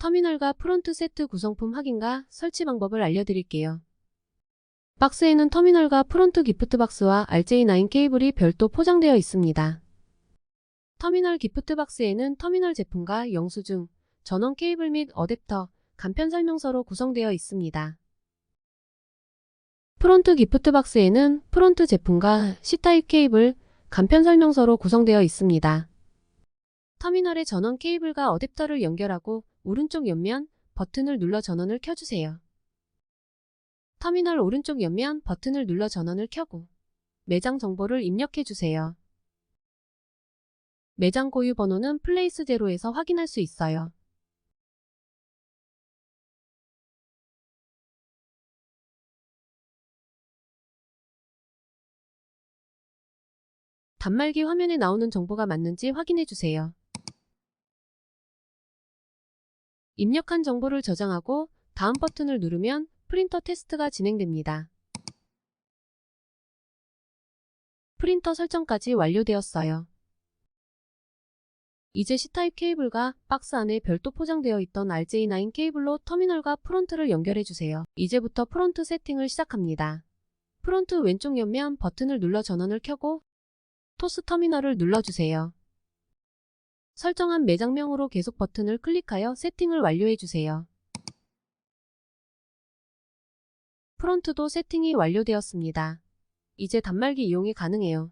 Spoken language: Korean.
터미널과 프론트 세트 구성품 확인과 설치 방법을 알려드릴게요. 박스에는 터미널과 프론트 기프트 박스와 RJ9 케이블이 별도 포장되어 있습니다. 터미널 기프트 박스에는 터미널 제품과 영수증, 전원 케이블 및 어댑터, 간편 설명서로 구성되어 있습니다. 프론트 기프트 박스에는 프론트 제품과 C타입 케이블, 간편 설명서로 구성되어 있습니다. 터미널의 전원 케이블과 어댑터를 연결하고 오른쪽 옆면 버튼을 눌러 전원을 켜주세요. 터미널 오른쪽 옆면 버튼을 눌러 전원을 켜고 매장 정보를 입력해 주세요. 매장 고유 번호는 플레이스 제로에서 확인할 수 있어요. 단말기 화면에 나오는 정보가 맞는지 확인해 주세요. 입력한 정보를 저장하고 다음 버튼을 누르면 프린터 테스트가 진행됩니다. 프린터 설정까지 완료되었어요. 이제 C타입 케이블과 박스 안에 별도 포장되어 있던 RJ9 케이블로 터미널과 프론트를 연결해 주세요. 이제부터 프론트 세팅을 시작합니다. 프론트 왼쪽 옆면 버튼을 눌러 전원을 켜고 토스 터미널을 눌러주세요. 설정한 매장명으로 계속 버튼을 클릭하여 세팅을 완료해 주세요. 프론트도 세팅이 완료되었습니다. 이제 단말기 이용이 가능해요.